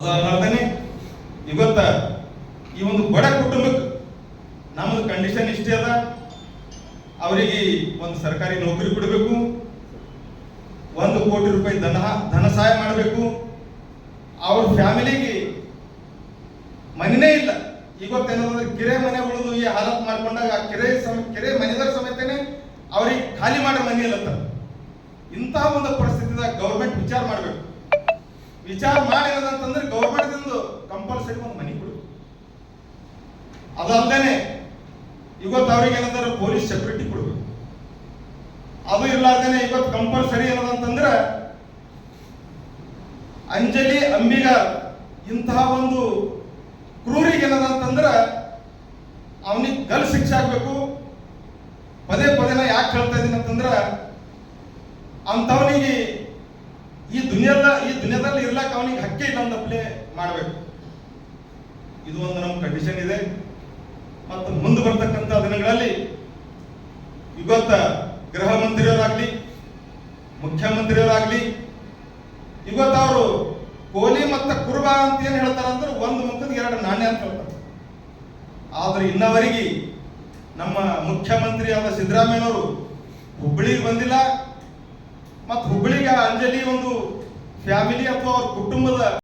ಅದಲ್ಲದೆ ಇವತ್ತ ಈ ಒಂದು ಬಡ ಕುಟುಂಬಕ್ಕೆ ನಮ್ಮದು ಕಂಡೀಷನ್ ಇಷ್ಟೇ ಅದ. ಅವರಿಗೆ ಒಂದು ಸರ್ಕಾರಿ ನೌಕರಿ ಕೊಡಬೇಕು. ಒಂದು ಕೋಟಿ ರೂಪಾಯಿ ಧನ ಧನ ಸಹಾಯ ಮಾಡಬೇಕು. ಅವ್ರ ಫ್ಯಾಮಿಲಿಗೆ ಮನೆಯೇ ಇಲ್ಲ. ಇವತ್ತೇನಂದ್ರೆ ಕೆರೆ ಮನೆ ಉಳಿದು ಈ ಹಾಲತ್ ಮಾಡ್ಕೊಂಡಾಗ ಆ ಕೆರೆ ಸಮ, ಕೆರೆ ಮನೆದಾರ ಸಮೇತನೆ ಅವ್ರಿಗೆ ಖಾಲಿ ಮಾಡೋ ಮನೆ ಅಂತ. ಇಂತಹ ಒಂದು ಪರಿಸ್ಥಿತಿದಾಗ ಗೌರ್ಮೆಂಟ್ ವಿಚಾರ ಮಾಡಬೇಕು. ವಿಚಾರ ಮಾಡಿರೋದಂತಂದ್ರೆ ಗೌರ್ಮೆಂಟ್ ಕಂಪಲ್ಸರಿ ಒಂದು ಮನೆ ಕೊಡು. ಅದಲ್ದೇನೆ ಇವತ್ತು ಅವ್ರಿಗೆ ಏನಂದ್ರೆ ಪೊಲೀಸ್ ಸೆಕ್ಯೂರಿಟಿ ಕೊಡಬೇಕು. ಅದು ಇರ್ಲಾರ್ದೇನೆ ಇವತ್ತು ಕಂಪಲ್ಸರಿ ಏನದಂತಂದ್ರೆ ಅಂಜಲಿ ಅಂಬಿಗಾರ್ ಇಂತಹ ಒಂದು ಕ್ರೂರಿಗೆ ಏನದಂತಂದ್ರೆ ಅವನಿಗೆ ಗಲ್ ಶಿಕ್ಷೆ ಆಗ್ಬೇಕು. ಪದೇ ಪದೇ ನಾ ಯಾಕೆ ಹೇಳ್ತಾ ಇದ್ದೀನಿ ಅಂತಂದ್ರೆ ಅಂಥವನಿಗೆ ದುನಿಯಾದ ಈ ದುನಿಯಾದಲ್ಲಿ ಇರ್ಲಕ್ಕ ಅವನಿಗೆ ಹಕ್ಕೆ ಇಲ್ಲ ಅಂದಪ್ಲೆ ಮಾಡಬೇಕು. ಇದು ಒಂದು ನಮ್ಮ ಕಂಡೀಷನ್ ಇದೆ. ಮತ್ತು ಮುಂದೆ ಬರ್ತಕ್ಕಂಥ ದಿನಗಳಲ್ಲಿ ಇವತ್ತ ಗೃಹ ಮಂತ್ರಿಯವರಾಗ್ಲಿ ಮುಖ್ಯಮಂತ್ರಿಯವರಾಗ್ಲಿ ಇವತ್ತು ಅವರು ಕೋಲಿ ಮತ್ತು ಕುರುಬ ಅಂತ ಏನು ಹೇಳ್ತಾರೆ ಅಂದ್ರೆ ಒಂದು ಮುಖದ ಎರಡು ನಾಣ್ಯ ಅಂತ ಹೇಳ್ತಾರೆ. ಆದ್ರೆ ಇನ್ನವರೆಗೆ ನಮ್ಮ ಮುಖ್ಯಮಂತ್ರಿ ಆದ ಸಿದ್ದರಾಮಯ್ಯನವರು ಹುಬ್ಬಳ್ಳಿಗೆ ಬಂದಿಲ್ಲ. ಮತ್ತು ಹುಬ್ಬಳ್ಳಿಗೆ ಅಂಜಲಿ ಒಂದು ಫ್ಯಾಮಿಲಿ ಅಥವಾ ಅವ್ರ ಕುಟುಂಬದ